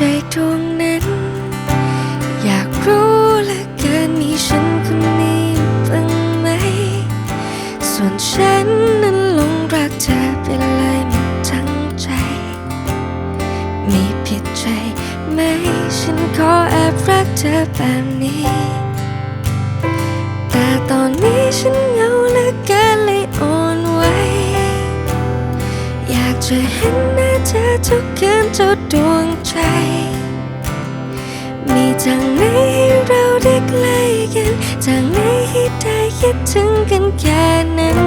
ใจดวงนั้น อยากรู้เหลือเกินมีฉันคนนี้บ้างไหม ส่วนฉันนั้นหลงรักเธอไปเลยหมดทั้งใจ มีผิดใจไหม ฉันขอแอบรักเธอแบบนี้ แต่ตอนนี้ฉัน จะเห็นหน้าเธอทุกคืนเจ้าดวงใจ มีทางไหนให้เราได้ใกล้กันทางไหนให้ได้คิดถึงกันแค่นั้น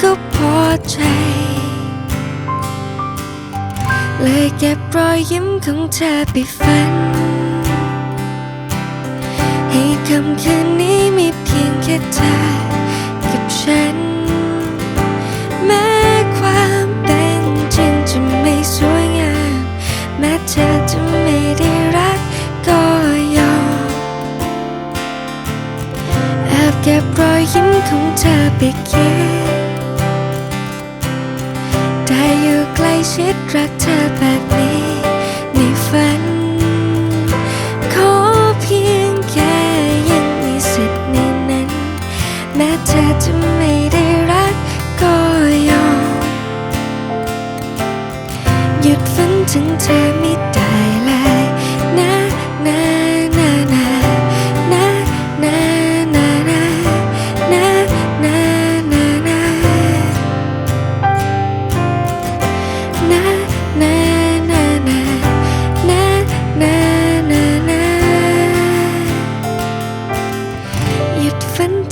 ก็พอใจ เลยเก็บรอยยิ้มของเธอไปฝัน ให้คำคืนนี้มีเพียงแค่เธอ ยิ้มของเธอไปคิดได้อยู่ใกล้ชิดรักเธอแบบนี้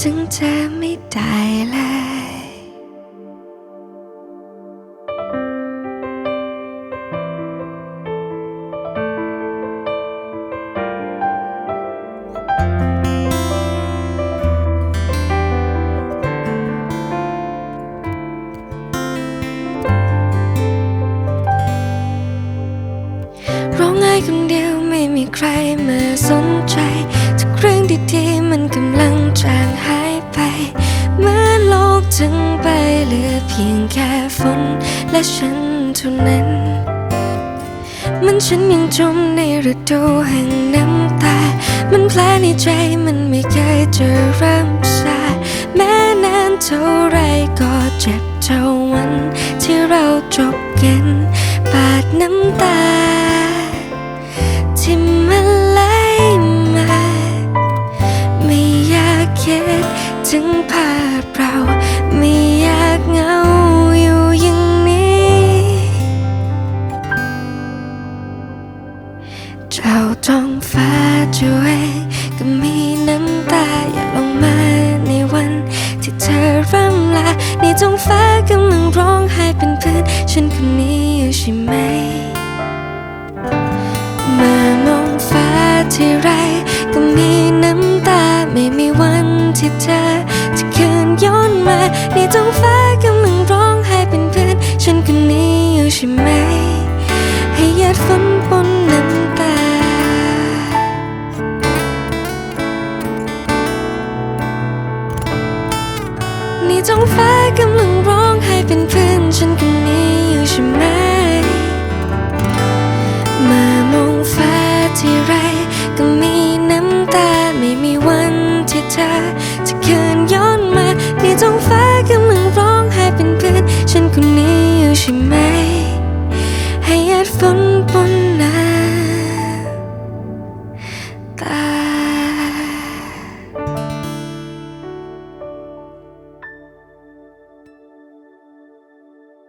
ถึงเธอไม่ได้เลยร้องไห้คนเดียวไม่มีใครมาสน โลกทั้งใบเหลือเพียงแค่ฝนและฉันเท่านั้น มันฉันยังจมในฤดูแห่งน้ำตา มันแผลในใจมันไม่เคยจะเริ่มซาแม้นานเท่าไรก็เจ็บเท่าวันที่เราจบกันปาดน้ำตาที่มันไหลมา ไม่อยากคิดถึงภาพ ในท้องฟ้ากำลังร้องไห้เป็นเพื่อนฉันคนนี้อยู่ใช่ไหมมื่อมองฟ้าที่ไรก็มีน้ำตาไม่มีวันที่เธอจะคืนย้อนมาในท้องฟ้ากำลังร้องไห้เป็นเพื่อนฉันคนนี้อยู่ใช่ไหม ให้หยาดฝน นี่ท้องฟ้ากำลังร้องให้เป็นเพื่อนฉันคนนี้อยู่ใช่ไหม มามองฟ้าที่ไรก็มีน้ำตาไม่มีวันที่เธอจะคืนย้อนมา นี่ท้องฟ้ากำลังร้องให้เป็นเพื่อนฉันคนนี้อยู่ใช่ไหม